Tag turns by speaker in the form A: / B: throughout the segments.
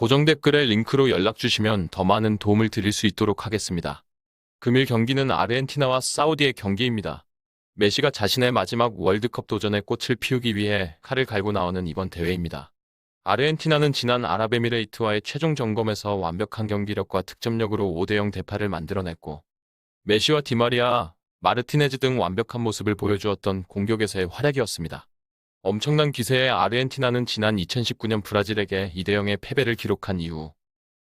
A: 고정 댓글에 링크로 연락 주시면 더 많은 도움을 드릴 수 있도록 하겠습니다. 금일 경기는 아르헨티나와 사우디의 경기입니다. 메시가 자신의 마지막 월드컵 도전에 꽃을 피우기 위해 칼을 갈고 나오는 이번 대회입니다. 아르헨티나는 지난 아랍에미레이트와의 최종 점검에서 완벽한 경기력과 득점력으로 5대0 대파를 만들어냈고 메시와 디마리아, 마르티네즈 등 완벽한 모습을 보여주었던 공격에서의 활약이었습니다. 엄청난 기세의 아르헨티나는 지난 2019년 브라질에게 2대0의 패배를 기록한 이후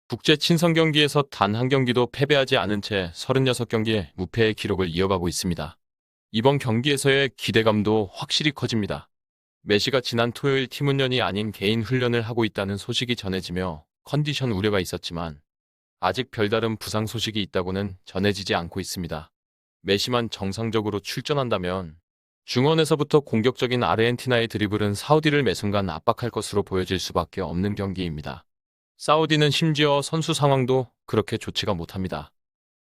A: 국제 친선 경기에서 단 한 경기도 패배하지 않은 채 36경기의 무패의 기록을 이어가고 있습니다. 이번 경기에서의 기대감도 확실히 커집니다. 메시가 지난 토요일 팀 훈련이 아닌 개인 훈련을 하고 있다는 소식이 전해지며 컨디션 우려가 있었지만 아직 별다른 부상 소식이 있다고는 전해지지 않고 있습니다. 메시만 정상적으로 출전한다면 중원에서부터 공격적인 아르헨티나의 드리블은 사우디를 매순간 압박할 것으로 보여질 수밖에 없는 경기입니다. 사우디는 심지어 선수 상황도 그렇게 좋지가 못합니다.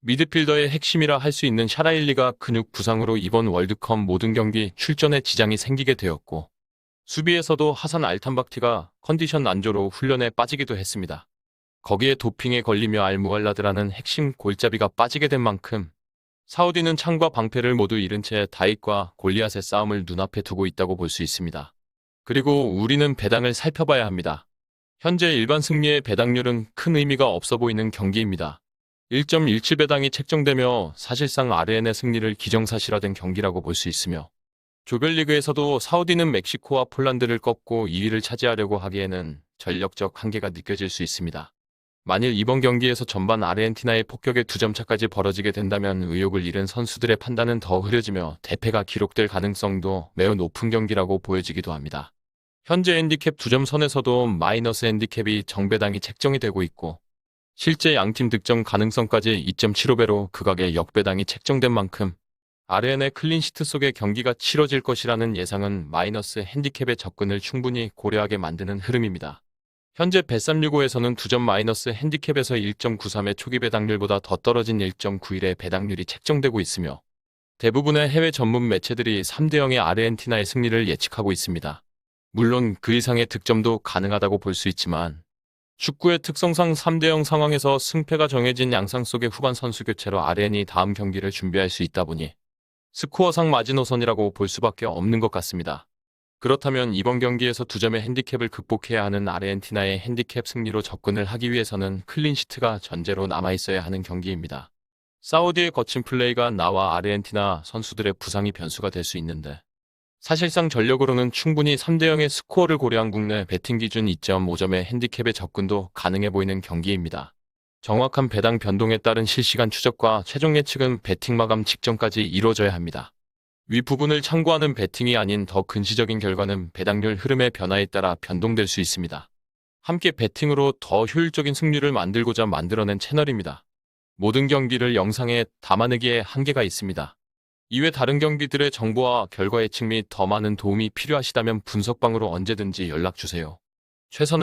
A: 미드필더의 핵심이라 할 수 있는 샤라일리가 근육 부상으로 이번 월드컵 모든 경기 출전에 지장이 생기게 되었고 수비에서도 하산 알탄박티가 컨디션 안조로 훈련에 빠지기도 했습니다. 거기에 도핑에 걸리며 알무알라드라는 핵심 골잡이가 빠지게 된 만큼 사우디는 창과 방패를 모두 잃은 채 다윗과 골리앗의 싸움을 눈앞에 두고 있다고 볼 수 있습니다. 그리고 우리는 배당을 살펴봐야 합니다. 현재 일반 승리의 배당률은 큰 의미가 없어 보이는 경기입니다. 1.17 배당이 책정되며 사실상 아르헨의 승리를 기정사실화된 경기라고 볼 수 있으며 조별리그에서도 사우디는 멕시코와 폴란드를 꺾고 2위를 차지하려고 하기에는 전력적 한계가 느껴질 수 있습니다. 만일 이번 경기에서 전반 아르헨티나의 폭격의 두점 차까지 벌어지게 된다면 의욕을 잃은 선수들의 판단은 더 흐려지며 대패가 기록될 가능성도 매우 높은 경기라고 보여지기도 합니다. 현재 핸디캡 2점 선에서도 마이너스 핸디캡이 정배당이 책정이 되고 있고 실제 양팀 득점 가능성까지 2.75배로 극악의 역배당이 책정된 만큼 아르헨의 클린시트 속의 경기가 치러질 것이라는 예상은 마이너스 핸디캡의 접근을 충분히 고려하게 만드는 흐름입니다. 현재 배365에서는 2점 마이너스 핸디캡에서 1.93의 초기 배당률보다 더 떨어진 1.91의 배당률이 책정되고 있으며 대부분의 해외 전문 매체들이 3대0의 아르헨티나의 승리를 예측하고 있습니다. 물론 그 이상의 득점도 가능하다고 볼 수 있지만 축구의 특성상 3대0 상황에서 승패가 정해진 양상 속의 후반 선수 교체로 아르헨이 다음 경기를 준비할 수 있다 보니 스코어상 마지노선이라고 볼 수밖에 없는 것 같습니다. 그렇다면 이번 경기에서 두 점의 핸디캡을 극복해야 하는 아르헨티나의 핸디캡 승리로 접근을 하기 위해서는 클린시트가 전제로 남아있어야 하는 경기입니다. 사우디의 거친 플레이가 나와 아르헨티나 선수들의 부상이 변수가 될 수 있는데 사실상 전력으로는 충분히 3대0의 스코어를 고려한 국내 배팅 기준 2.5점의 핸디캡의 접근도 가능해 보이는 경기입니다. 정확한 배당 변동에 따른 실시간 추적과 최종 예측은 배팅 마감 직전까지 이루어져야 합니다. 위 부분을 참고하는 배팅이 아닌 더 근시적인 결과는 배당률 흐름의 변화에 따라 변동될 수 있습니다. 함께 배팅으로 더 효율적인 승률을 만들고자 만들어낸 채널입니다. 모든 경기를 영상에 담아내기에 한계가 있습니다. 이외 다른 경기들의 정보와 결과 예측 및 더 많은 도움이 필요하시다면 분석방으로 언제든지 연락주세요. 최선을